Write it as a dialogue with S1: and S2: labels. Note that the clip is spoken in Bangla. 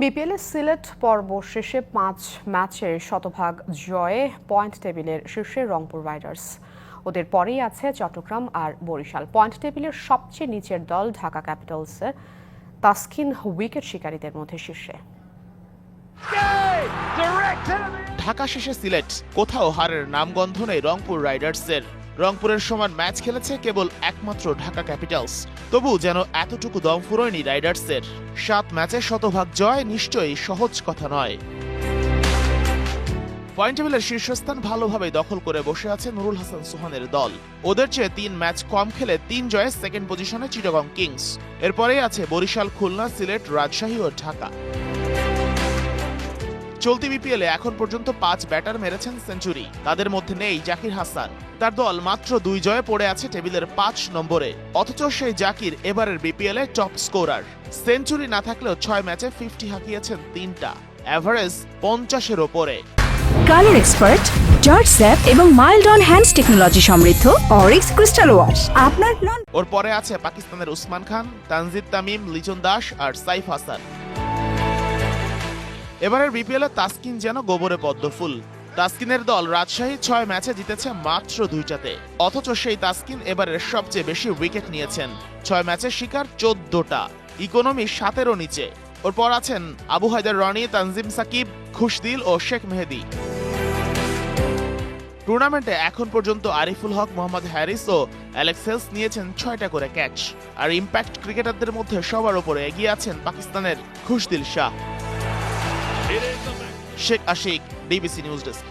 S1: বিপিএল সিলেট পর্ব শেষে পাঁচ ম্যাচে শতভাগ জয়ে পয়েন্ট টেবিলের শীর্ষে রংপুর রাইডার্স। ওদের পরেই আছে চট্টগ্রাম আর বরিশাল। পয়েন্ট টেবিলের সবচেয়ে নিচের দল ঢাকা ক্যাপিটালসের তাসকিন উইকেট শিকারীদের মধ্যে শীর্ষে।
S2: ঢাকা শেষে সিলেট। কোথাও হারের নামগন্ধ নেই রংপুর রাইডার্সের। রংপুরের সমান ম্যাচ খেলেছে কেবল একমাত্র ঢাকা ক্যাপিটালস। তবু যেন এতটুকু দম ফুরোয়নি রাইডার্সের সাত ম্যাচে শতভাগ জয় নিশ্চয়ই সহজ কথা নয়। পয়েন্ট টেবিলের শীর্ষস্থান ভালোভাবে দখল করে বসে আছে নুরুল হাসান সুহানের দল। ওদের চেয়ে তিন ম্যাচ কম খেলে তিন জয়ে সেকেন্ড পজিশনে চিটাগং কিংস। এরপরেই আছে বরিশাল, খুলনা, সিলেট, রাজশাহী ও ঢাকা। চলতি বিপিএলে এখন পর্যন্ত পাঁচ ব্যাটার মেরেছেন সেঞ্চুরি। তাদের মধ্যে নেই জাকির হাসান। তার দল মাত্র দুই জয়ে পড়ে আছে টেবিলের পাঁচ নম্বরে। অথচ সেই জাকির এবারের বিপিএলে টপ স্কোরার। সেঞ্চুরি না থাকলেও ছয় ম্যাচে ফিফটি হাঁকিয়েছেন তিনটা। অ্যাভারেজ পঞ্চাশের ওপরে।
S3: কালার এক্সপার্ট জর্জ স্যাপ এবং মাইল্ড অন হ্যান্ডস টেকনোলজি সমৃদ্ধ অরিক্স ক্রিস্টাল ওয়াশ। আপনার নন
S2: ওর পরে আছে পাকিস্তানের উসমান খান তানজিদ তামিম লিজন দাস আর সাইফ হাসান। এবারের বিপিএল তাসকিন যেন গোবরে পদ্ম ফুল। তাসকিনের দল রাজশাহী ছয় ম্যাচে জিতেছে মাত্র দুইটাতে। অথচ সেই তাসকিন এবারের সবচেয়ে বেশি উইকেট নিয়েছেন। ছয় ম্যাচের শিকার চোদ্দটা। ইকোনমি সাতেরও নিচে। ওর পর আছেন আবু হায়দার রনি, তানজিম সাকিব, খুশদিল ও শেখ মেহেদি। টুর্নামেন্টে এখন পর্যন্ত আরিফুল হক, মোহাম্মদ হ্যারিস ও অ্যালেক্স হেলস নিয়েছেন ছয়টা করে ক্যাচ। আর ইম্প্যাক্ট ক্রিকেটারদের মধ্যে সবার উপরে এগিয়ে আছেন পাকিস্তানের Khushdil Shah. Sheikh Ashik DBC news desk